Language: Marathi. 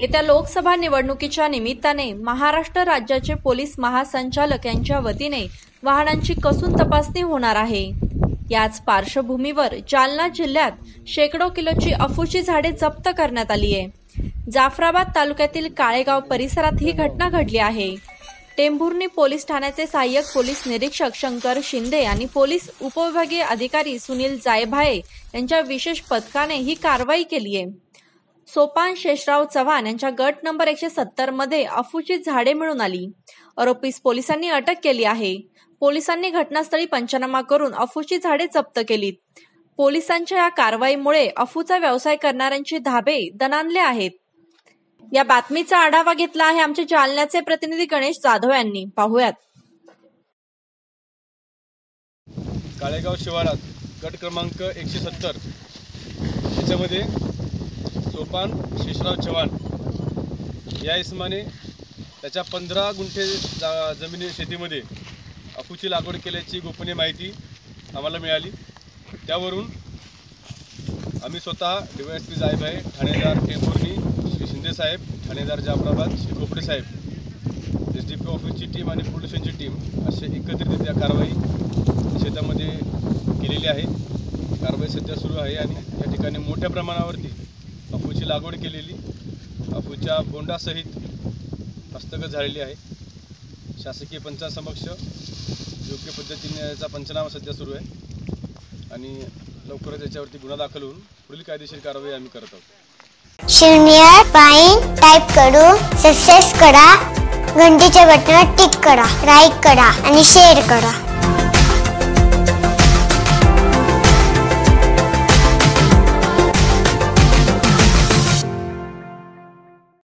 येत्या लोकसभा निवडणुकीच्या निमित्ताने महाराष्ट्र राज्याचे पोलीस महासंचालक यांच्या वतीने वाहनांची कसून तपासणी होणार आहे. याच पार्श्वभूमीवर जालना जिल्ह्यात शेकडो किलोची अफूची झाडे जप्त करण्यात आली आहे. जाफराबाद तालुक्यातील काळेगाव परिसरात ही घटना घडली आहे. टेंभुर्णी पोलीस ठाण्याचे सहाय्यक पोलीस निरीक्षक शंकर शिंदे आणि पोलीस उपविभागीय अधिकारी सुनील जायभाये यांच्या विशेष पथकाने ही कारवाई केली आहे. सोपान शेषराव चव्हाण यांच्या गट नंबर एकशे सत्तरमध्ये अफूची झाडे मिळून आली. आरोपीस पोलिसांनी अटक केली आहे. पोलिसांनी घटनास्थळी पंचनामा करून अफूची झाडे जप्त केलीत. पोलिसांच्या या कारवाईमुळे अफूचा व्यवसाय करणाऱ्यांचे धाबे दणानले आहेत. या बातमीचा आढावा घेतला आहे आमचे जालन्याचे प्रतिनिधी गणेश जाधव यांनी. पाहुयात. काळेगाव शिवारात गट क्रमांक एकशे सत्तर. त्याच्यामध्ये सोपान शेषराव चव्हाण. या इसमाने त्याच्या पंधरा गुंठे जा जमिनी शेतीमध्ये अफूची लागवड केल्याची गोपनीय माहिती आम्हाला मिळाली. त्यावरून आम्ही स्वतः डी वाय एस पी साहेब आहे ठाणेदार टेंभुर्णी श्री शिंदेसाहेब ठाणेदार जाफराबाद श्री खोपडे साहेब. एस डी पी ऑफिसची टीम आणि पोलीस टीम असे एकत्रितरित्या कारवाई शेतामध्ये केलेली आहे. कारवाई सध्या सुरू आहे आणि या ठिकाणी मोठ्या प्रमाणावरती अफूची लागवड केलेली. अफूच्या बोंडासहित हस्तगत झालेली आहे. शासकीय पंचासमक्ष योग्य पद्धतीने याचा पंचनामा सध्या सुरू आहे. आणि लवकरच याच्यावरती गुन्हा दाखल होऊन पुढील कायदेशीर कारवाई आम्ही करत आहोत. शून्य पाईन टाईप करू सक्सेस करा घंटीच्या बटनावर टिक करा लाईक करा आणि शेअर करा.